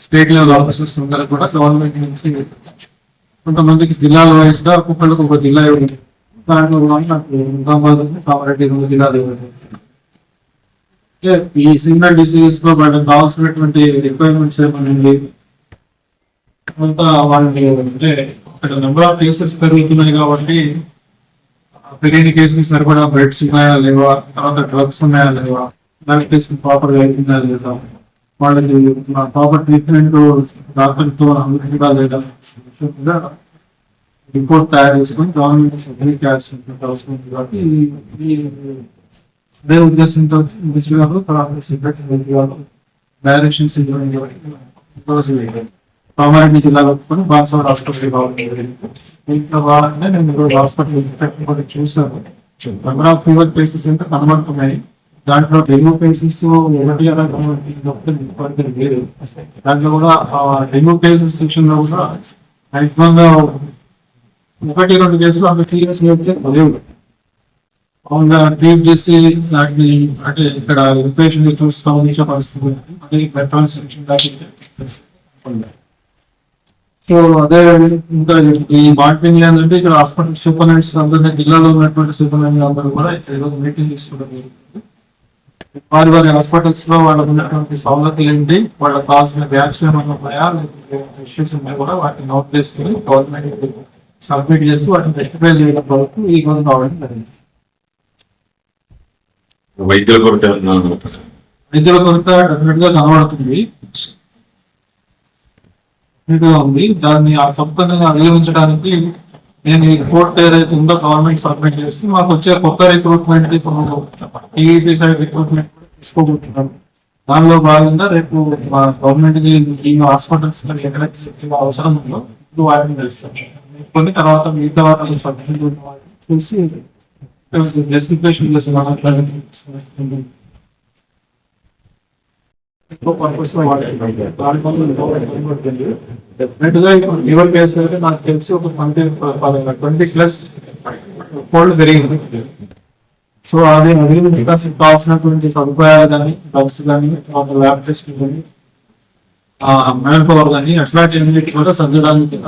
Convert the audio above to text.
State level officers అందరూ కూడా government నుంచి కొంతమందికి జిల్లాల వైజ్గా ఒక జిల్లా ఇవ్వడం. దాంట్లో నాకు నిజామాబాద్ కామారెడ్డి రెండు జిల్లాలు ఇవ్వడం. ఈ సిగ్నల్ డిసీజెస్లో వాళ్ళకి కావాల్సినటువంటి రిక్వైర్మెంట్స్ ఏమనండి తర్వాత వాళ్ళని అంటే ఇక్కడ నెంబర్ ఆఫ్ కేసెస్ పెరుగుతున్నాయి కాబట్టి పెరిగిన కేసులు సరిపడా బెడ్స్ ఉన్నాయా లేవా? తర్వాత డ్రగ్స్ ఉన్నాయా లేవా? వ్యాక్సినేషన్ ప్రాపర్గా అవుతుందా లేదా? వాళ్ళకి ప్రాపర్ ట్రీట్మెంట్ డాక్టర్తో లేదా కూడా రిపోర్ట్ తయారు చేసుకొని గవర్నమెంట్ సబ్మిట్ చేయాల్సినటువంటి అవసరం ఉంది కాబట్టి అదే ఉద్దేశంతో మినిస్టర్ గారు తర్వాత సెక్రటరీ గారు డైరెక్షన్స్ ఇవ్వడం కామారెడ్డి జిల్లాలో కూడా బాన్సవాడ హాస్పిటల్ బాగుంటుంది దీంట్లో బాగానే నేను హాస్పిటల్ కూడా చూసాను నెంబర్ ఆఫ్ ఫీవర్ కేసెస్ ఎంత కనబడుతున్నాయి? దాంట్లో డెంగ్యూ కేసెస్ ఒకటి అలా లేదు. దాంట్లో కూడా డెంగ్యూ కేసెస్ విషయంలో కూడా మ్యాక్సిమం గా ఒకటి రెండు కేసులు అంత సీరియస్ అయితే లేవు. అవునా ట్రీట్ చేసి వాటిని అంటే ఇక్కడ పేషెంట్ చూస్తూ ఉండే పరిస్థితి పెట్రోల్ అంటే ట్రాన్స్మిషన్ సో అదే ఇంకా ఈ మార్కెటింగ్ ఏంటంటే ఇక్కడ హాస్పిటల్ సూపరింటెండెంట్స్ అందరినీ జిల్లాలో ఉన్నటువంటి సూపరింటెండెంట్ అందరూ కూడా ఇక్కడ ఈరోజు మీటింగ్ తీసుకోవడం జరుగుతుంది వారి వారి హాస్పిటల్స్లో వాళ్ళకు ఉన్నటువంటి సౌలభ్యాలు ఏంటి? వాళ్ళకి కావాల్సిన గ్యాప్స్ ఏమైనా ఉన్నాయా? ఇష్యూస్ ఉన్నాయా కూడా వాటిని నోట్ చేసుకుని గవర్నమెంట్ సబ్మిట్ చేసి వాటిని రెక్టిఫై చేయడం వరకు ఈ రోజు రావడం జరిగింది. వైద్యుల కొరత విద్యుల కొరత డెఫినెట్గా కనబడుతుంది. ఉంది. దాన్ని ఆ కొత్తని అధిగమించడానికి నేను ఈ రిపోర్ట్ ఏదైతే ఉందో గవర్నమెంట్ సబ్మిట్ చేసి మాకు వచ్చే కొత్త రిక్రూట్మెంట్ ఇప్పుడు టీఈపీ సైడ్ రిక్రూట్మెంట్ తీసుకోబోతున్నాం. దానిలో భాగంగా రేపు మా గవర్నమెంట్ ఈ హాస్పిటల్స్ ఎక్కడ అవసరం ఉందో ఇప్పుడు వాటిని తెలుస్తాం కొన్ని తర్వాత మిగతా వాటిని సబ్మిట్ చూసి జస్టిఫికేషన్ చేసి మాట్లాడాలి డెఫినెట్గా ఇప్పుడు లివర్ కేసు అయితే నాకు తెలిసి ఒక ట్వంటీ ట్వంటీ ప్లస్ కోల్డ్ పెరిగింది. సో అది అది ఇంకా కావాల్సినటువంటి సదుపాయాలు కానీ డ్రగ్స్ కానీ తర్వాత ల్యాబ్ టెస్ట్ కానీ మ్యాన్ పవర్ కానీ అట్లాంటి కూడా సర్దడానికి